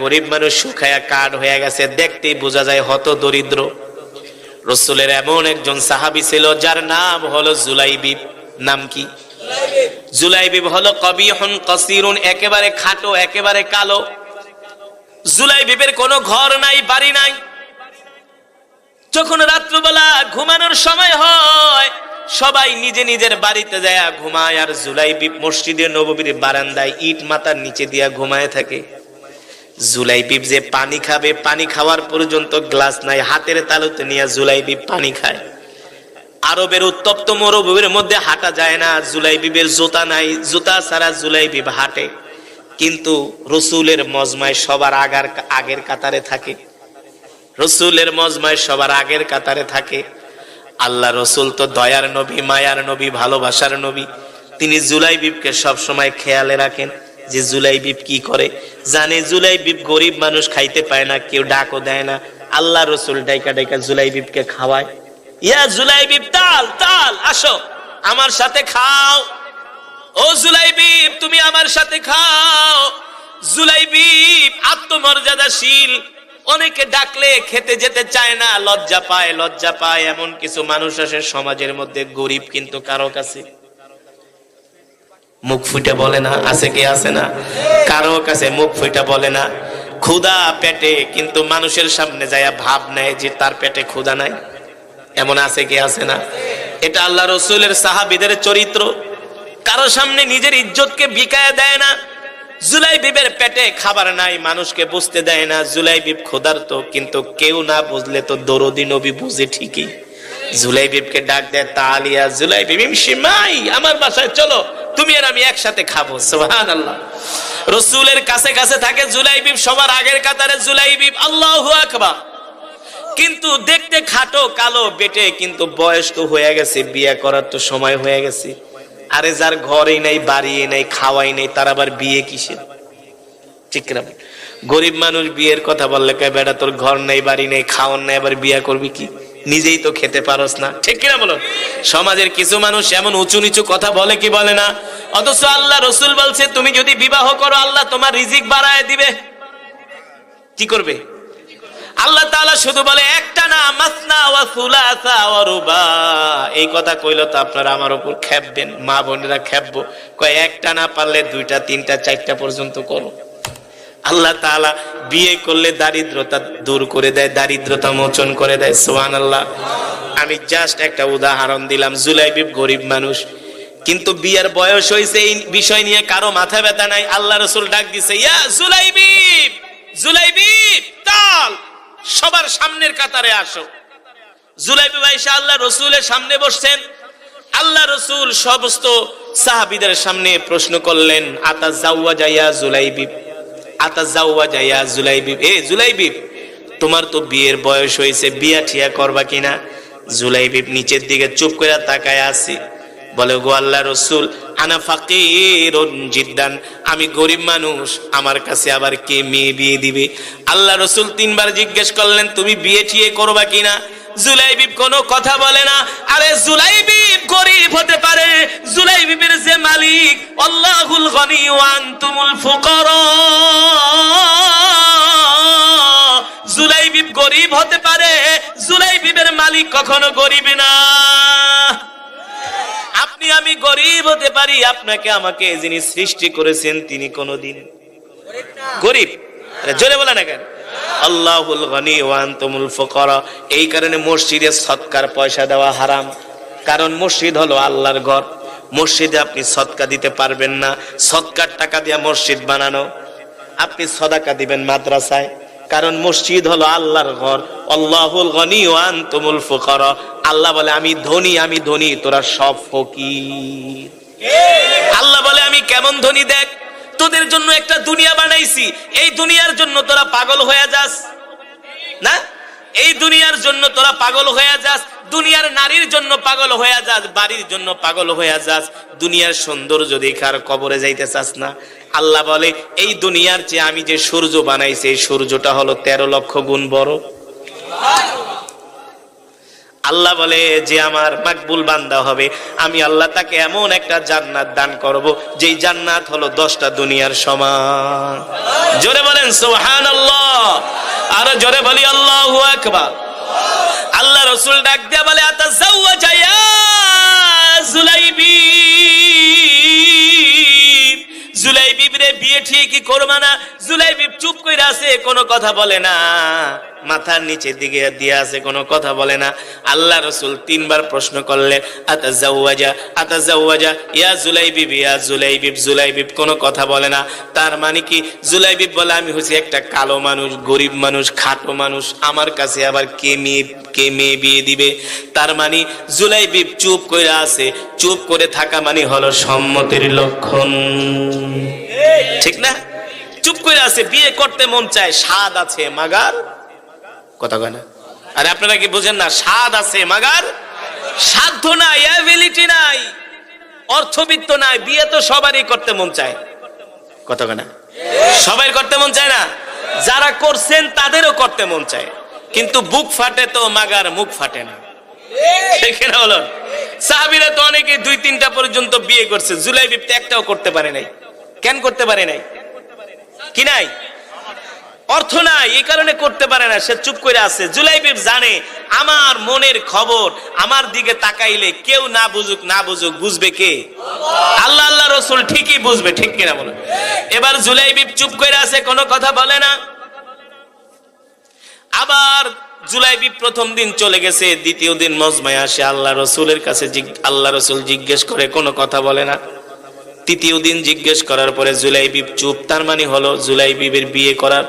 গরিব মানুষ শুকায়া কাঠ হয়ে গেছে, দেখতেই বোঝা যায় হত দরিদ্র। রসুলের এমন একজন সাহাবি ছিল, যার নাম হলো জুলাইবিব নাম কি? জুলাইবিব হলো কবিহন, কসিরুন, একেবারে খাটো, একেবারে কালো। জুলাইবিবের কোনো ঘর নাই, বাড়ি নাই। যখন রাত্রবেলা ঘুমানোর সময় হয়, সবাই নিজে নিজের বাড়িতে যায় ঘুমায়, আর জুলাইবিব মসজিদে নববীর বারান্দায় ইট মাথার নিচে দিয়া ঘুমায় থাকে। জুলাইবিব যে পানি খাবে, পানি খাওয়ার পর্যন্ত গ্লাস নাই, হাতের তালুতে নিয়ে জুলাইবিব পানি খায়। আরবের উত্তপ্ত মরুভূমির মধ্যে হাঁটা যায় না, জুলাইবিবের জুতা নাই, জুতা ছাড়া জুলাইবিব হাঁটে। কিন্তু রসুলের মজমায় সবার আগার, আগের কাতারে থাকে। রসুলের মজমায় সবার আগের কাতারে থাকে। আল্লাহ রসুল তো দয়ার নবী, মায়ার নবী, ভালোবাসার নবী। তিনি জুলাইবিবকে সবসময় খেয়ালে রাখেন। যে জুলাইবিব কি করে? জানে জুলাইবিব গরিব মানুষ খাইতে পায় না, কেউ ডাকও দেয় না। আল্লাহ রসুল ডাইকা ডাইকা জুলাইবিবকে খাওয়ায়। ইয়া জুলাইবিব, তাল তাল, আসো, আমার সাথে খাও। ও জুলাইবিব, তুমি আমার সাথে খাও। জুলাইবিব আত্মমর্যাদাশীল। অনেকে ডাকলে খেতে যেতে চায় না, লজ্জা পায় লজ্জা পায়। এমন কিছু মানুষ আছে সমাজের মধ্যে গরিব কিন্তু কারও কাছে। মুখ ফুটে বলে না, আছে কি আছে না? কারও কাছে মুখ ফুটে বলে না। ক্ষুধা পেটে, কিন্তু মানুষের সামনে যায় ভাব নেয় যে তার পেটে ক্ষুধা নাই। এমন আছে কি আছে না? এটা আল্লাহ রসুলের সাহাবিদের চরিত্র। কারও সামনে নিজের ইজ্জতকে বিকায় দেয় না। জুলাই বিবের পেটে খাবার নাই, মানুষকে বুঝতে দেয় না জুলাই বিব ক্ষুধার্ত, কিন্তু কেউ না বুঝলে তো দরদি নবী বুঝে ঠিকই। জুলাই বিবকে ডাক দেয়, তালিয়া জুলাই বিবিম সিমাই আমার বাসায় চলো, তুমি আর আমি একসাথে খাব সোহান আল্লাহ রসুলের কাছে কাছে থাকে জুলাই বিব সবার আগের কাতারে জুলাই বিব আল্লাহ আকবার। কিন্তু দেখতে খাটো, কালো, বেটে, কিন্তু বয়স তো হয়ে গেছে, বিয়ে করার তো সময় হয়ে গেছে। আরে যার ঘরেই নাই বাড়ি নাই, খাওয়াই নাই, তার আবার বিয়ে কিসের? ঠিক না। গরিব মানুষ বিয়ের কথা বললে, কয়, বেটা, তোর ঘর নাই, বাড়ি নেই, খাওয়ার নাই, আবার বিয়ে করবি কি? নিজেই তো খেতে পারস না। ঠিক কিনা বলো? সমাজের কিছু মানুষ এমন উঁচু নিচু কথা বলে কি বলে না? অথচ আল্লাহ রসুল বলছে, তুমি যদি বিবাহ করো, আল্লাহ তোমার রিজিক বাড়ায় দিবে। কি করবে? আল্লাহ তাআলা শুধু বলে, একটা না, মাসনা ওয়া সুলাসা ওয়া রুবা। এই কথা কইলো তো আপনারা আমার উপর খেপবেন, মা বোনেরা খেপবো। কয়, একটা না পারলে দুইটা, তিনটা, চারটা পর্যন্ত করো। আল্লাহ তাআলা বিয়ে করলে দারিদ্রতা দূর করে দেয়, দারিদ্রতা মোচন করে দেয় সোহান আল্লাহ আমি জাস্ট একটা উদাহরণ দিলাম, জুলাইবিব গরিব মানুষ। কিন্তু বিয়ের বয়স হয়েছে, এই বিষয় নিয়ে কারও মাথা ব্যথা নাই, আল্লাহ রসুল ডাক দিছে, ইয়া জুলাইবিব জুলাইবিব তাল সবার সামনের কাতারে আসো। জুলাইবি ভাই আল্লাহ রসুলের সামনে বসছেন। আল্লাহ রসুল সমস্ত সাহাবিদের সামনে প্রশ্ন করলেন, আতা জাউয়া যাইয়া জুলাইবিব? তোমার তো বিয়ের বয়স হয়েছে, বিয়া ঠিয়া করবা কিনা? জুলাইবিব নিচের দিকে চুপ করে তাকায় আছি। বলে গো আল্লাহ রসুল, আনা ফাকির জিদ্দান। আমি গরিব মানুষ, আমার কাছে আবার কে মেয়ে বিয়ে দিবে? আল্লাহ রসুল তিনবার জিজ্ঞেস করলেন, তুমি বিয়ে ঠিয়ে করবা কিনা? জুলাইবিব কোনো কথা বলে না। আরে জুলাইবিব গরিব হতে পারে। জুলাইবিবের যে মালিক, আল্লাহুল গনি ওয়ান তুমুল ফুকরা। জুলাইবিব গরিব হতে পারে। জুলাইবিবের মালিক কখনো গরিব না। আপনি আমি গরিব হতে পারি, আপনাকে আমাকে যিনি সৃষ্টি করেছেন, তিনি কোনোদিন গরিব। জোরে বলে না কেন? আল্লাহুল গনি ওয়ান তুমুল ফুকরা। এই কারণে মসজিদে সৎকার পয়সা দেওয়া হারাম। কারণ মসজিদ হলো আল্লাহর ঘর। মসজিদে আপনি সৎকা দিতে পারবেন না। সৎকার টাকা দিয়ে মসজিদ বানানো। আপনি সদাকা দিবেন মাদ্রাসায়। কারণ মসজিদ হলো আল্লাহর ঘর। আল্লাহুল গনি ওয়ান তুমুল ফুকরা। আল্লাহ বলে আমি ধনী আমি ধনী তোরা সব ফকির। আল্লাহ বলে আমি কেমন ধনী দেখ? তোদের জন্য একটা দুনিয়া বানাইছি। এই দুনিয়ার জন্য তোরা পাগল হয়ে যাস। না? এই দুনিয়ার জন্য তোরা পাগল হয়ে যাস। দুনিয়ার নারীর জন্য পাগল হয়ে যাস, বাড়ির জন্য পাগল হয়ে যাস। দুনিয়ার সৌন্দর্য দেখার কবরে যাইতে চাস না। আল্লাহ বলে, এই দুনিয়ার চেয়ে আমি যে সূর্য বানাইছি, এই সূর্যটা হলো তেরো লক্ষ গুণ বড়। আল্লাহ বলে যে আমার মাকবুল বান্দা হবে, আমি আল্লাহ তাকে এমন একটা জান্নাত দান করব, যেই জান্নাত হলো দশটা দুনিয়ার সমান। জোরে বলেন সোহান আল্লাহ আরও জোরে বলি, আল্লাহ আকবার। আল্লাহ রসুল ডাক দিয়া বলে আতা আছে কোনো কথা বলে না। মাথার নিচের দিকে দিয়ে আছে কোনো কথা বলে না। আল্লাহ রসুল তিনবার প্রশ্ন করলেন আতা জাউয়াজা আতা জাউয়াজা ইয়া জুলাইবিব ইয়া জুলাইবিব জুলাইবিব কোনো কথা বলে না। তার মানে কি? জুলাইবিব বলে আমি হচ্ছি একটা কালো মানুষ গরিব মানুষ খাটো মানুষ। আমার কাছে আবার কে মেয়ে কে মেয়ে বিয়ে দিবে? তার মানে জুলাইবিব চুপ করে আছে। চুপ করে থাকা মানে হলো সম্মতির লক্ষণ। ঠিক না? চুপ করে আছে, বিয়ে করতে মন চায়, স্বাদ আছে মাগার। কথা কয় না? আরে আপনারা কি বুঝেন না, স্বাদ আছে মাগার? সাধ্য নাই অ্যাবিলিটি নাই, অর্থবিত্ত নাই, বিয়ে তো সবারই করতে মন চায়। কথা কয় না? সবাই করতে মন চায় না? যারা করছেন তাদেরও করতে মন চায়। কিন্তু বুক ফাটে তো মাগার, মুখ ফাটে না। ঠিক না বলুন সাহাবিরা তো অনেকে দুই তিনটা পর্যন্ত বিয়ে করছে, জুলাই বিপ্তে একটাও করতে পারে নাই। কেন করতে পারে নাই? কি নাই? অর্থ নাই, এই কারণে করতে পারে না, সে চুপ করে আছে। জুলাইবিব জানে, আমার মনের খবর, আমার দিকে তাকাইলে কেউ না বুঝুক না বুঝুক, বুঝবে কে? আল্লাহ আল্লাহ রসুল ঠিকই বুঝবে, ঠিক কিনা বলো? এবার জুলাইবিব চুপ করে আছে, কোনো কথা বলে না। আবার জুলাইবি প্রথম দিন চলে গেছে, দ্বিতীয় দিন মজমায় আসে, আল্লাহ রসুলের কাছে আল্লাহ রসুল জিজ্ঞেস করে, কোনো কথা বলে না। তৃতীয় দিন জিজ্ঞেস করার পরে জুলাইবিব চুপ, তার মানে হলো জুলাইবিবের বিয়ে করার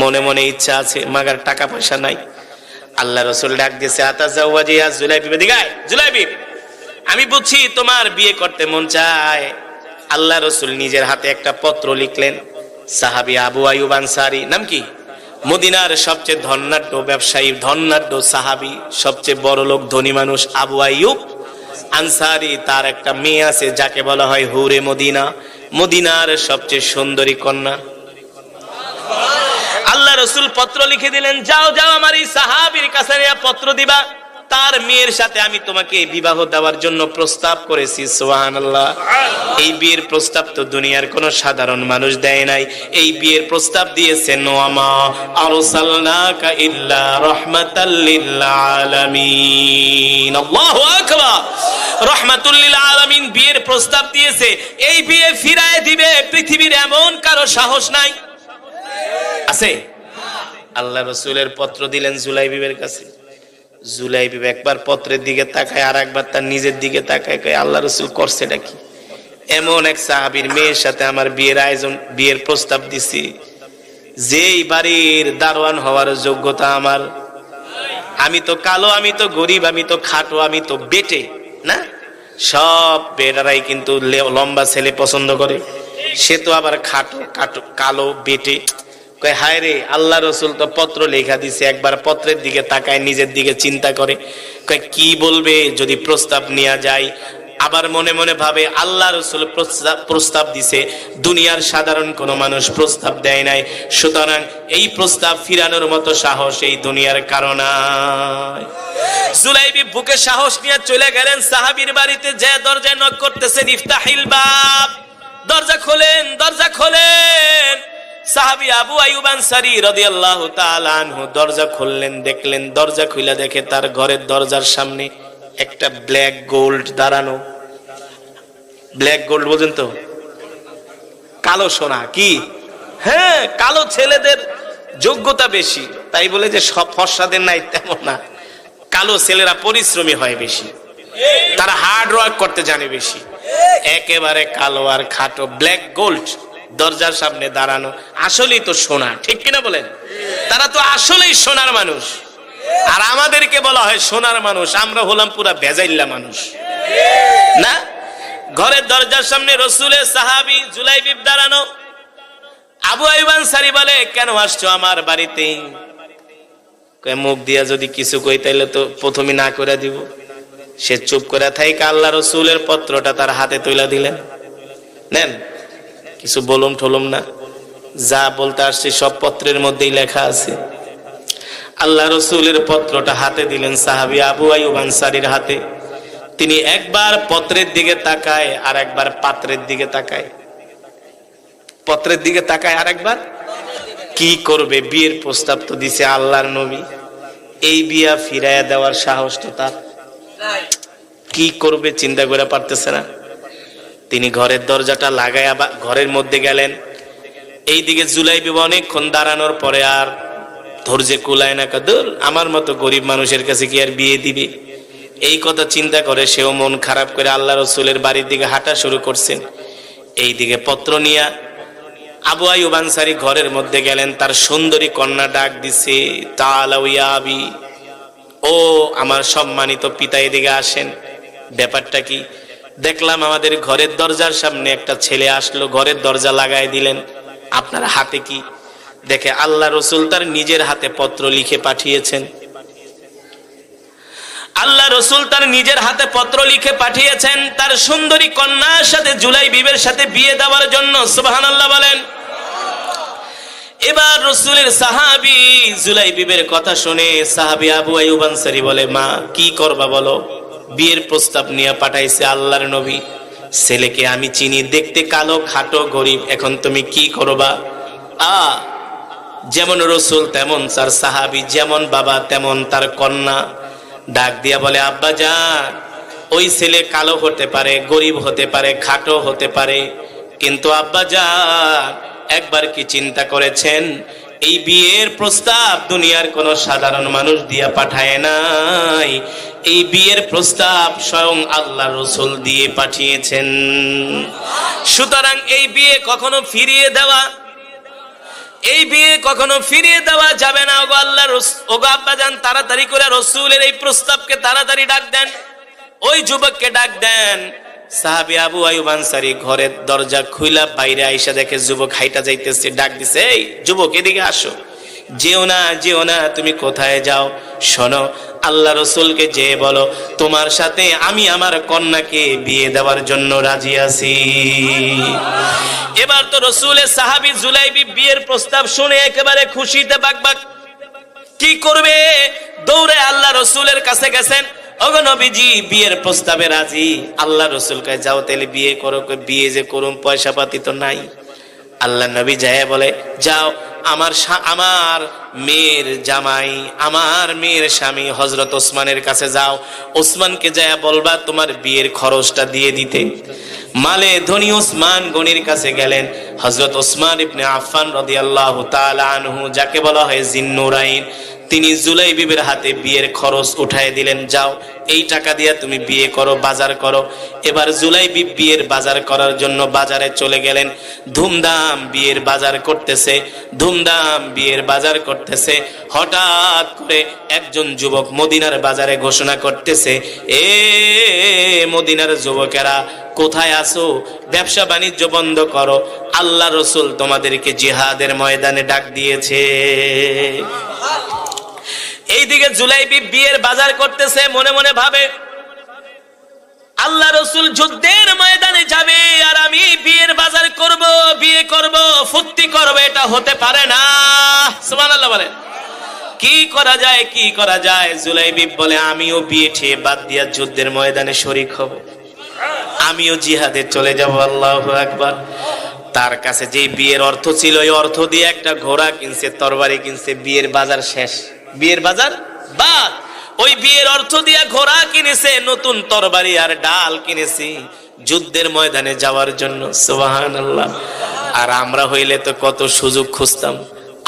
মনে মনে ইচ্ছা আছে, মাগার টাকা পয়সা নাই। আল্লাহ রসুল ডাক দিয়েছে আতা জাওয়াজিয়া জুলাইবিব দিগায় জুলাইবিব আমি বুঝছি তোমার বিয়ে করতে মন চায়। আল্লাহ রসুল নিজের হাতে একটা পত্র লিখলেন, সাহাবি আবু আয়ুব আনসারি, নাম কি? মদিনার সবচেয়ে ধন্যাঢ্য ব্যবসায়ী ধন্যাঢ্য সাহাবি, সবচেয়ে বড় লোক ধনী মানুষ আবু আয়ুব আনসারি তার একটা মেয়ে আছে, যাকে বলা হয় হুরে মদিনা। মদিনার সবচেয়ে সুন্দরী কন্যা। আল্লাহ রসুল পত্র লিখে দিলেন, যাও যাও, আমার এই সাহাবির কাছে পত্র দিবা। তার মেয়ের সাথে আমি তোমাকে বিবাহ দেওয়ার জন্য প্রস্তাব করেছি সোহান এই বিয়ের প্রস্তাব তো দুনিয়ার কোন সাধারণ মানুষ দেয় নাই। এই বিয়ের প্রস্তাব দিয়েছে বিয়ের প্রস্তাব দিয়েছে। এই বিয়ে ফিরায় দিবে, পৃথিবীর এমন কারও সাহস নাই। আছে? আল্লাহ রসুলের পত্র দিলেন জুলাইবিবের কাছে। জুলাইবিব একবার পত্রের দিকে তাকায় আর একবার তার নিজের দিকে তাকায়, কয়, আল্লাহ রসুল করছে কি? এমন এক সাহাবির মেয়ের সাথে আমার বিয়ের আয়োজন, বিয়ের প্রস্তাব দিছি। যেই বাড়ির দারোয়ান হওয়ার যোগ্যতা আমার। আমি তো কালো, আমি তো গরিব, আমি তো খাটো, আমি তো বেটে, না? সব বেটারাই কিন্তু লম্বা ছেলে পছন্দ করে। সে তো আবার খাটো, কাটো, কালো, বেটে। হায় রে, আল্লাহ রসুল তো পত্র লেখা দিছে, একবার পত্রের দিকে তাকায়, নিজের দিকে চিন্তা করে। কি বলবে যদি প্রস্তাব নেওয়া যায়? আবার মনে মনে ভাবে, আল্লাহ রসুল প্রস্তাব দিছে, দুনিয়ার সাধারণ কোনো মানুষ প্রস্তাব দেয় নাই। সুতরাং এই প্রস্তাব ফিরানোর মতো সাহস এই দুনিয়ার কারণ জুলাইবি বুকে সাহস নিয়ে চলে গেলেন, সাহাবীর বাড়িতে যে দরজায় নক করতেছেন, ইফতাহিল বাব। দরজা খোলেন দরজা খোলেন। সাহাবী আবু আইয়ুব আনসারী রাদিয়াল্লাহু তাআলা দরজা খুললেন, দেখলেন দরজা খুলে দেখে তার ঘরের দরজার সামনে একটা ব্ল্যাক গোল্ড দাঁড়ানো। ব্ল্যাক গোল্ড বোঝেন তো? কালো সোনা, কি? হ্যাঁ কালো ছেলেদের যোগ্যতা বেশি। তাই বলে যে সব ফর্সাদের নাই তেমন না। কালো ছেলেরা পরিশ্রমী হয় বেশি। তারা হার্ড ওয়ার্ক করতে জানে বেশি। একেবারে কালো আর খাটো, ব্ল্যাক গোল্ড। দরজার সামনে দাঁড়ানো, আসলেই তো সোনা, ঠিক কিনা বলেন? তারা তো আসলেই সোনার মানুষ। আর আমাদেরকে বলা হয় সোনার মানুষ, আমরা হলাম পুরা ভেজাইল্লা মানুষ। না? ঘরের দরজার সামনে রসুলের সাহাবি জুলাইবিব দাঁড়ানো। আবু আইবান সারি বলে, কেন আসছো আমার বাড়িতে? মুখ দিয়া যদি কিছু কই, তাইলে তো প্রথমে না করে দিব। সে চুপ করে থাইকা আল্লাহ রসুলের পত্রটা তার হাতে তুলে দিলেন। নেন কিছু বলুম ঠলুম না। যা বলতে আসছে সব পত্রের মধ্যেই লেখা আছে। আল্লাহ রসুলের পত্রটা হাতে দিলেন সাহাবি আবু আইব আনসারির হাতে। তিনি একবার পত্রের দিকে তাকায় আর একবার পাত্রের দিকে তাকায়। পত্রের দিকে তাকায় আর একবার? কি করবে? বিয়ের প্রস্তাব তো দিছে আল্লাহর নবী। এই বিয়া ফিরাইয়া দেওয়ার সাহস তো তার। কি করবে চিন্তা করে পারতেছে না। তিনি ঘরের দরজাটা লাগাইয়া বা ঘরের মধ্যে গেলেন। এইদিকে জুলাই বিবাহ অনেকক্ষণ দাঁড়ানোর পরে আর ধৈর্যে কুলায় না কাদুর আমার মতো গরিব মানুষের কাছে কি আর বিয়ে দিবে? এই কথা চিন্তা করে সেও মন খারাপ করে আল্লাহ রসুলের বাড়ির দিকে হাঁটা শুরু করছেন। এই দিকে পত্র নিয়া আবু আইব আনসারি ঘরের মধ্যে গেলেন, তার সুন্দরী কন্যা ডাক দিছে তালাউয়া আবি। ও আমার সম্মানিত পিতা এদিকে আসেন। ব্যাপারটা কি? দেখলাম আমাদের ঘরের দরজার সামনে একটা ছেলে আসলো, ঘরের দরজা লাগাই দিলেন। আপনার হাতে কি? দেখে আল্লাহ রসুল তার নিজের হাতে পত্র লিখে পাঠিয়েছেন। আল্লাহ রসুল তার নিজের হাতে পত্র লিখে পাঠিয়েছেন। তার সুন্দরী কন্যার সাথে জুলাই বিবের সাথে বিয়ে দেওয়ার জন্য সুবাহান আল্লাহ বলেন। এবার রসুলের সাহাবি জুলাই বিবের কথা শুনে সাহাবি আবু আইয়ুব আনসারী বলে, মা, কি করবা বলো? বিয়ের প্রস্তাব নিয়ে পাঠাইছে আল্লাহর নবী। ছেলেকে আমি চিনি, দেখতে কালো, খাটো, গরিব। এখন তুমি কি করবা? আ, যেমন রসুল তেমন তার সাহাবি, যেমন বাবা তেমন তার কন্যা। ডাক দিয়া বলে, আব্বা যান ওই ছেলে কালো হতে পারে, গরিব হতে পারে, খাটো হতে পারে। কিন্তু আব্বা যান একবার কি চিন্তা করেছেন এই বিয়ের প্রস্তাব দুনিয়ার কোন সাধারণ মানুষ দিয়া পাঠায় নাই। এই বিয়ের প্রস্তাব স্বয়ং আল্লাহ রসুল দিয়ে পাঠিয়েছেন। সুতরাং এই বিয়ে কখনো ফিরিয়ে দেওয়া, এই বিয়ে কখনো ফিরিয়ে দেওয়া যাবে না। ওগো আল্লাহ ওগো আব্বা যান, তাড়াতাড়ি করে রসুলের এই প্রস্তাবকে তাড়াতাড়ি ডাক দেন। ওই যুবককে ডাক দেন। সাহাবি আবু আয়ুব আনসারি ঘরের দরজা খুইলা বাইরে আইসা দেখে যুবক হাইটা যাইতেছে, ডাক দিছে, এই, যুবক, এদিকে আসো। যেও না যেও না, তুমি কোথায় যাও? শোনো, আল্লাহ রসুলকে যে বলো, তোমার সাথে আমি আমার কন্যাকে বিয়ে দেওয়ার জন্য রাজি আছি। এবার তো রসুলের সাহাবি জুলাইবি বিয়ের প্রস্তাব শুনে একেবারে খুশিতে বাকবাক। কি করবে? দৌড়ে আল্লাহ রসুলের কাছে গেছেন অগনবীজি বিয়ের প্রস্তাবে রাজি। আল্লাহ রসুল কে যাও তাহলে বিয়ে করো বিয়ে যে করুন পয়সা পাতি তো নাই। আল্লাহ নবী যায় বলে, যাও, আমার আমার মেয়ের জামাই, আমার মেয়ের স্বামী হজরত ওসমানের কাছে যাও। ওসমানকে যায় বলবা, তোমার বিয়ের খরচটা দিয়ে দিতে। মালে ধনী ওসমান গনির কাছে গেলেন। হজরত ওসমান ইবনে আফফান রাদিয়াল্লাহু আনহু, যাকে বলা হয় জিন্নুরাইন, তিনি জুলাই বিবের হাতে বিয়ের খরচ উঠায় দিলেন, যাও এই টাকা দিয়ে তুমি বিয়ে করো, বাজার করো। এবার জুলাই বিয়ের বাজার করার জন্য বাজারে চলে গেলেন। ধুমধাম বিয়ের বাজার করতেছে, ধুমধাম বিয়ের বাজার করতেছে। হঠাৎ করে একজন যুবক মদিনার বাজারে ঘোষণা করতেছে, এ মদিনার যুবকেরা, কোথায় আসো ব্যবসা বাণিজ্য বন্ধ করো। আল্লাহ রসুল তোমাদেরকে জিহাদের ময়দানে ডাক দিয়েছে। এইদিকে জুলাইবি বিয়ের বাজার করতেছে, মনে মনে ভাবে, আল্লাহ রসুল যুদ্ধের ময়দানে যাবে আর আমি বিয়ের বাজার করব, বিয়ে করব, ফুর্তি করব, এটা হতে পারে না। সুবহানাল্লাহ বলেন। কি করা যায়, কি করা যায়? জুলাইবি বলে, আমিও বিয়ে ঠিয়ে বাদ দিয়া যুদ্ধের ময়দানে শরিক হব। আমিও জিহাদে চলে যাব, আল্লাহ একবার তার কাছে যে বিয়ের অর্থ ছিল ওই অর্থ দিয়ে একটা ঘোড়া কিনছে, তরবারি কিনছে, বিয়ের বাজার শেষ। বিয়ের বাজার বাদ। ওই বিয়ের অর্থ দিয়া ঘোড়া কিনেছে, নতুন তরবারি আর ডাল কিনেছি। যুদ্ধের ময়দানে যাওয়ার জন্য সোহান আল্লাহ আর আমরা হইলে তো কত সুযোগ খুঁজতাম।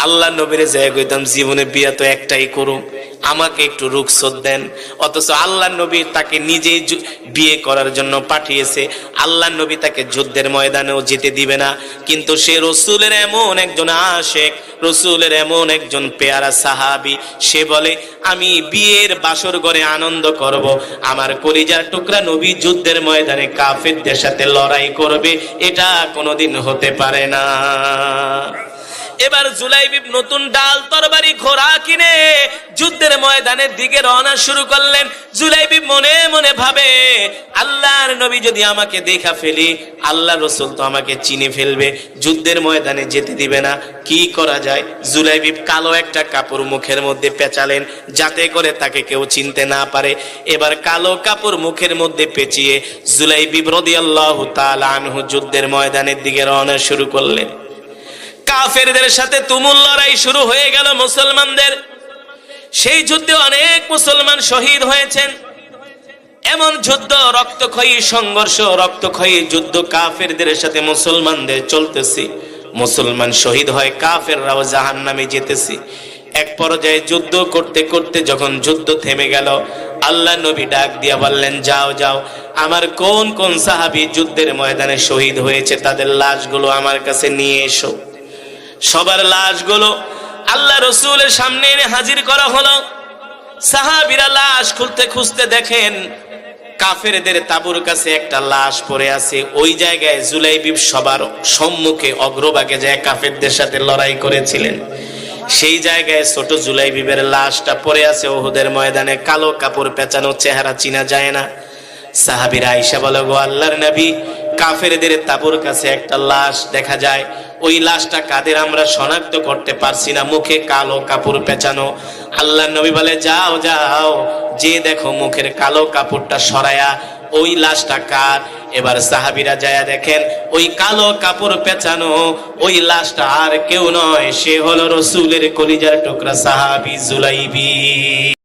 আল্লাহ নবীরে জায়গা জীবনে বিয়া তো একটাই করুম। আমাকে একটু রুখসত দেন। অথচ আল্লাহ নবী তাকে নিজেই বিয়ে করার জন্য পাঠিয়েছে। আল্লাহ নবী তাকে যুদ্ধের ময়দানেও যেতে দিবে না। কিন্তু সে রসুলের এমন একজন আশেক, রসুলের এমন একজন পেয়ারা সাহাবি। সে বলে, আমি বিয়ের বাসর ঘরে আনন্দ করব। আমার কলিজার টুকরা নবী যুদ্ধের ময়দানে কাফেরদের সাথে লড়াই করবে। এটা কোনোদিন হতে পারে না। এবার জুলাইবিব নতুন ডাল তরবারি ঘোড়া কিনে যুদ্ধের ময়দানের দিকে রওনা শুরু করলেন। জুলাইবিব মনে মনে ভাবে, আল্লাহর নবী যদি আমাকে দেখা ফেলি আল্লাহ রসুল তো আমাকে চিনে ফেলবে, যুদ্ধের ময়দানে যেতে দিবে না। কি করা যায়? জুলাইবিব কালো একটা কাপড় মুখের মধ্যে পেঁচালেন, যাতে করে তাকে কেউ চিনতে না পারে। এবার কালো কাপড় মুখের মধ্যে পেঁচিয়ে জুলাইবিব রদিয়াল্লাহু তাআলা আনহু যুদ্ধের ময়দানের দিকে রওনা শুরু করলেন। কাফেরদের সাথে তুমুল লড়াই শুরু হয়ে গেল মুসলমানদের। সেই যুদ্ধে অনেক মুসলমান শহীদ হয়েছেন। এমন যুদ্ধ, রক্তক্ষয়ী সংঘর্ষ, রক্তক্ষয়ী যুদ্ধ কাফেরদের সাথে মুসলমানদের চলতেছে। মুসলমান শহীদ হয় কাফেররাও জাহান নামে যেতেছে। এক পর্যায়ে যুদ্ধ করতে করতে যখন যুদ্ধ থেমে গেল, আল্লাহ নবী ডাক দিয়া বললেন, যাও যাও, আমার কোন কোন সাহাবী যুদ্ধের ময়দানে শহীদ হয়েছে, তাদের লাশগুলো আমার কাছে নিয়ে এসো। সবার লাশগুলো আল্লাহ রসুলের সামনে এনে হাজির করা হলো। সাহাবিরা লাশ খুলতে খুঁজতে দেখেন কাফেরদের তাবুর কাছে একটা লাশ পড়ে আছে। ওই জায়গায় জুলাইবিব সবার সম্মুখে অগ্রভাগে যায় কাফেরদের সাথে লড়াই করেছিলেন। সেই জায়গায় ছোট জুলাইবিবের লাশটা পড়ে আছে ওহুদের ময়দানে, কালো কাপড় পেঁচানো চেহারা চিনা যায় না। সাহাবিরা আইসা বলো, গো আল্লাহর নবী, কাফেরদের তাবুর কাছে একটা লাশ দেখা যায়। ওই লাশটা কাদের আমরা শনাক্ত করতে পারছি না। মুখে কালো কাপড় পেঁচানো। আল্লাহ নবী বলে, যাও যাও, যে দেখো মুখের কালো কাপড়টা সরায়া, ওই লাশটা কার? এবার সাহাবিরা যায়া দেখেন, ওই কালো কাপড় পেঁচানো, ওই লাশটা আর কেউ নয়, সে হলো রসুলের কলিজার টুকরা সাহাবি জুলাইবি।